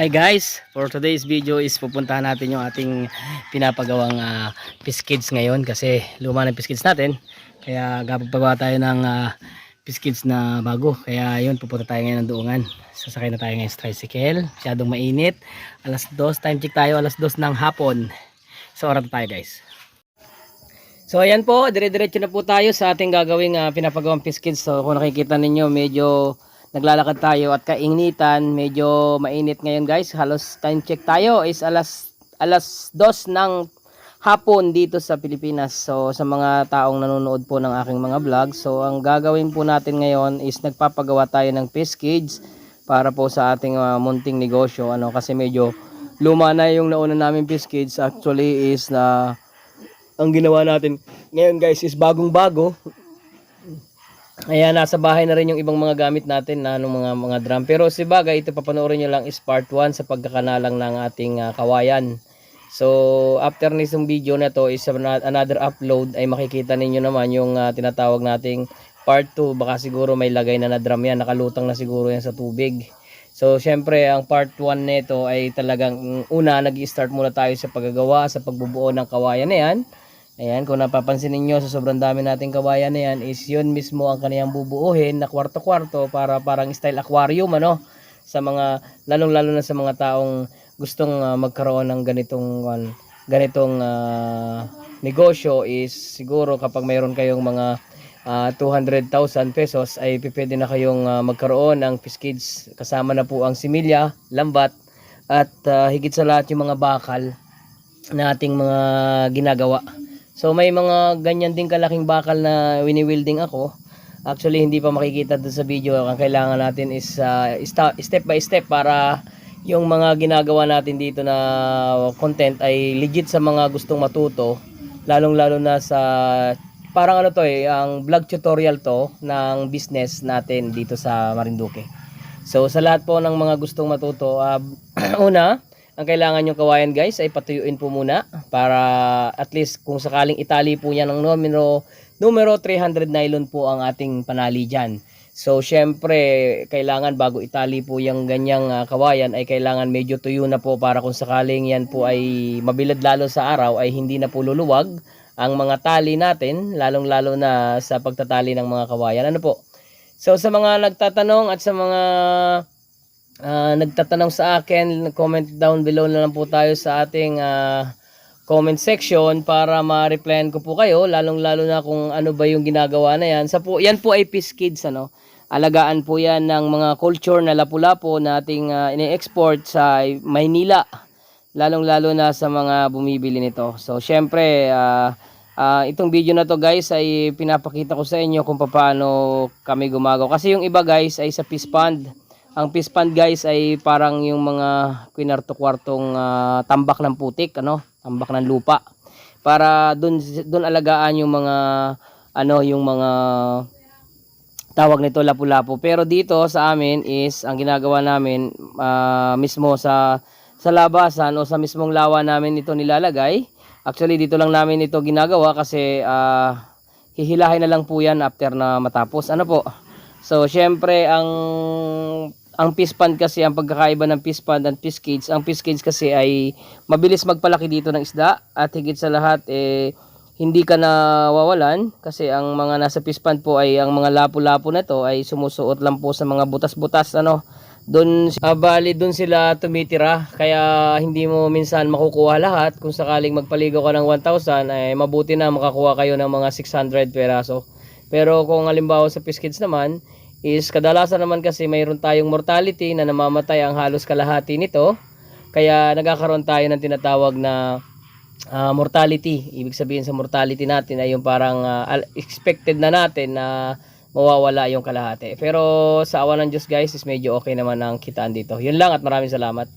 Hi guys, for today's video is pupuntahan natin yung ating pinapagawang uh, piskids ngayon kasi luma ng piskids natin. Kaya gapagpagawa tayo ng uh, piskids na bago. Kaya yun, pupunta tayo ngayon ng duungan. Sasakay na tayo ngayon sa tricycle. Masyadong mainit. Alas 2, time check tayo, alas 2 ng hapon. So oras tayo guys. So ayan po, dire-diretso na po tayo sa ating gagawing uh, pinapagawang piskids. So kung nakikita ninyo, medyo naglalakad tayo at kainitan. Medyo mainit ngayon guys. Halos time check tayo is alas, alas 2 ng hapon dito sa Pilipinas. So sa mga taong nanonood po ng aking mga vlog. So ang gagawin po natin ngayon is nagpapagawa tayo ng piskids para po sa ating uh, munting negosyo. Ano, kasi medyo luma na yung nauna namin piskids. Actually is na ang ginawa natin ngayon guys is bagong bago Ayan, nasa bahay na rin yung ibang mga gamit natin na anong mga mga drum. Pero si bagay, ito papanoorin nyo lang is part 1 sa pagkakanalang ng ating ah, kawayan. So, after nitong video na to is another upload ay makikita ninyo naman yung ah, tinatawag nating part 2. Baka siguro may lagay na na drum yan. Nakalutang na siguro yan sa tubig. So, syempre, ang part 1 nito ay talagang una, nag-start muna tayo sa paggagawa, sa pagbubuo ng kawayan na yan. Ayan, kung napapansin ninyo sa sobrang dami nating kawayan na yan, is yun mismo ang kaniyang bubuuhin na kwarto-kwarto para parang style aquarium, ano? Sa mga, lalong-lalo na sa mga taong gustong ah, magkaroon ng ganitong, ah, ganitong ah, negosyo is siguro kapag mayroon kayong mga ah, 200,000 pesos ay pwede na kayong ah, magkaroon ng piskids kasama na po ang similya, lambat at ah, higit sa lahat yung mga bakal na ating mga ginagawa. So may mga ganyan din kalaking bakal na wini-welding ako. Actually hindi pa makikita doon sa video. Ang kailangan natin is uh, step by step para yung mga ginagawa natin dito na content ay legit sa mga gustong matuto. Lalong lalo na sa parang ano to eh, ang vlog tutorial to ng business natin dito sa Marinduque. So sa lahat po ng mga gustong matuto, uh, una, ang kailangan yung kawayan guys ay patuyuin po muna para at least kung sakaling itali po niya ng numero, numero 300 nylon po ang ating panali dyan. So syempre kailangan bago itali po yung ganyang ah, kawayan ay kailangan medyo tuyo na po para kung sakaling yan po ay mabilad lalo sa araw ay hindi na po luluwag ang mga tali natin lalong lalo na sa pagtatali ng mga kawayan. Ano po? So sa mga nagtatanong at sa mga Ah, nagtatanong sa akin, comment down below na lang po tayo sa ating ah, comment section para ma-replyan ko po kayo, lalong-lalo na kung ano ba yung ginagawa na yan. Sa po, yan po ay Peace Kids, ano? Alagaan po yan ng mga culture na lapu-lapo na ating ah, ini-export sa Maynila, lalong-lalo na sa mga bumibili nito. So, syempre, ah, ah, itong video na to guys ay pinapakita ko sa inyo kung paano kami gumagawa. Kasi yung iba guys ay sa Peace Fund. Ang fish pond guys ay parang yung mga kwinarto-kwartong ah, tambak ng putik, ano? Tambak ng lupa. Para doon doon alagaan yung mga ano, yung mga tawag nito lapu-lapu. Pero dito sa amin is ang ginagawa namin ah, mismo sa sa labasan o sa mismong lawa namin ito nilalagay. Actually dito lang namin ito ginagawa kasi ah, hihilahin na lang po yan after na matapos. Ano po? So, syempre, ang ang fish kasi, ang pagkakaiba ng fish pond and ang fish kasi ay mabilis magpalaki dito ng isda at higit sa lahat, eh, hindi ka na wawalan kasi ang mga nasa fish po ay ang mga lapu-lapu na to ay sumusuot lang po sa mga butas-butas ano. Doon uh, bali doon sila tumitira kaya hindi mo minsan makukuha lahat. Kung sakaling magpaligo ka ng 1,000 ay mabuti na makakuha kayo ng mga 600 peraso. Pero kung halimbawa sa fish kids naman, is kadalasan naman kasi mayroon tayong mortality na namamatay ang halos kalahati nito. Kaya nagkakaroon tayo ng tinatawag na ah, mortality. Ibig sabihin sa mortality natin ay yung parang al- expected na natin na mawawala yung kalahati. Pero sa awa ng Diyos guys is medyo okay naman ang kitaan dito. Yun lang at maraming salamat.